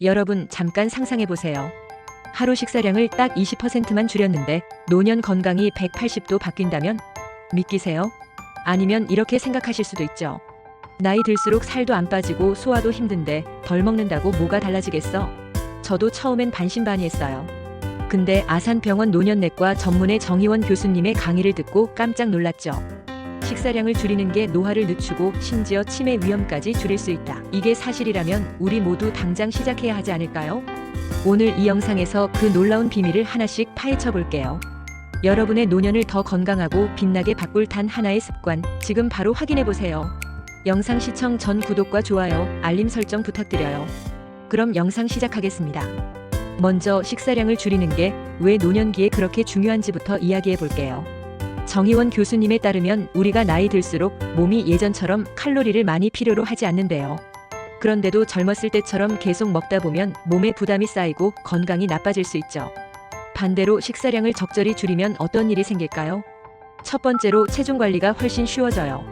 여러분 잠깐 상상해 보세요. 하루 식사량을 딱 20%만 줄였는데 노년 건강이 180도 바뀐다면 믿기세요? 아니면 이렇게 생각하실 수도 있죠. 나이 들수록 살도 안 빠지고 소화도 힘든데 덜 먹는다고 뭐가 달라지겠어? 저도 처음엔 반신반의했어요. 근데 아산병원 노년내과 전문의 정희원 교수님의 강의를 듣고 깜짝 놀랐죠. 식사량을 줄이는 게 노화를 늦추고 심지어 치매 위험까지 줄일 수 있다. 이게 사실이라면 우리 모두 당장 시작해야 하지 않을까요? 오늘 이 영상에서 그 놀라운 비밀을 하나씩 파헤쳐 볼게요. 여러분의 노년을 더 건강하고 빛나게 바꿀 단 하나의 습관, 지금 바로 확인해 보세요. 영상 시청 전 구독과 좋아요, 알림 설정 부탁드려요. 그럼 영상 시작하겠습니다. 먼저 식사량을 줄이는 게 왜 노년기에 그렇게 중요한지부터 이야기해 볼게요. 정희원 교수님에 따르면 우리가 나이 들수록 몸이 예전처럼 칼로리를 많이 필요로 하지 않는데요. 그런데도 젊었을 때처럼 계속 먹다 보면 몸에 부담이 쌓이고 건강이 나빠질 수 있죠. 반대로 식사량을 적절히 줄이면 어떤 일이 생길까요? 첫 번째로 체중 관리가 훨씬 쉬워져요.